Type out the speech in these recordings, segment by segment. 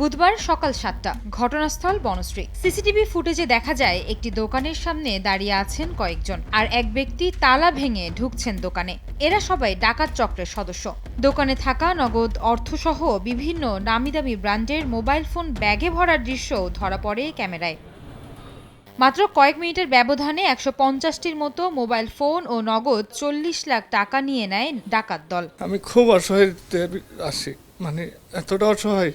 বুধবার সকাল সাতটা। ঘটনাস্থল বনশ্রী। সিসিটিভি ফুটেজে দেখা যায়, একটি দোকানের সামনে দাঁড়িয়ে আছেন কয়েকজন, আর এক ব্যক্তি তালা ভেঙে ঢুকছেন দোকানে। এরা সবাই ডাকাত চক্রের সদস্য। দোকানে থাকা নগদ অর্থসহ বিভিন্ন নামি দামি ব্র্যান্ডের মোবাইল ফোন ব্যাগে ভরার দৃশ্যও ধরা পড়ে ক্যামেরায়। মাত্র কয়েক মিনিটের ব্যবধানে একশো পঞ্চাশটির মতো মোবাইল ফোন ও নগদ চল্লিশ লাখ টাকা নিয়ে নেয় ডাকাত দল। আমি খুব অসহায় আছি মানে এতটা অসহায়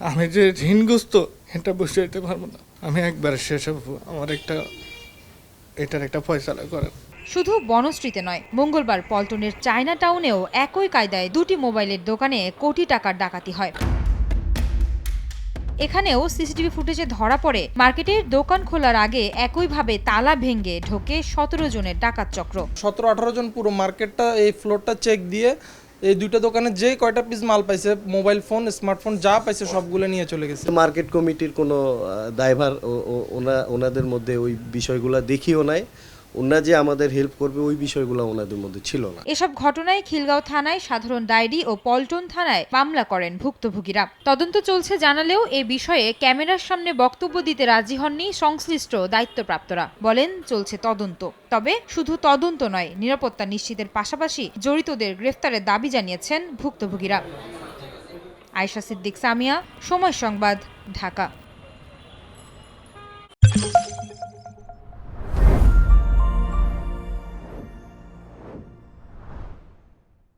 আমি যে ঋণগ্রস্ত এটা বুঝতে যেতে পারব না। আমি একবার শেষ হব আমার একটা এটার একটা ফয়সালা করেন। শুধু বনশ্রীতে নয় মঙ্গলবার পল্টনের চায়না টাউনেও একই কায়দায় দুটি মোবাইলের দোকানে কোটি টাকার ডাকাতি হয়। এখানেও সিসিটিভি ফুটেজে ধরা পড়ে মার্কেটের দোকান খোলার আগে একইভাবে তালা ভেঙে ঢোকে সতেরো জনের ডাকাত চক্র। সতেরো আঠারো জন পুরো মার্কেটটা এই ফ্লোরটা চেক দিয়ে এই দুইটা দোকানে যে কয়টা পিস মাল পাইছে মোবাইল ফোন স্মার্টফোন যা পাইছে সবগুলো নিয়ে চলে গেছে। মার্কেট কমিটির কোনো দায়ভার ওনাদের মধ্যে ওই বিষয়গুলো দেখিও নাই। ওনারা যে আমাদের হেল্প করবে, ওই বিষয়গুলো ওনাদের মধ্যে ছিল না। এসব ঘটনায় খিলগাঁও থানায় সাধারণ ডায়েরি ও পল্টন থানায় মামলা করেন ভুক্তভোগীরা। তদন্ত চলছে জানালেও এ বিষয়ে ক্যামেরার সামনে বক্তব্য দিতে রাজি হননি সংশ্লিষ্ট দায়িত্বপ্রাপ্তরা। বলেন, চলছে তদন্ত। তবে শুধু তদন্ত নয়, নিরাপত্তা নিশ্চিতের পাশাপাশি জড়িতদের গ্রেফতারের দাবি জানিয়েছেন ভুক্তভোগীরা। আয়শা সিদ্দিক সামিয়া, সময় সংবাদ, ঢাকা।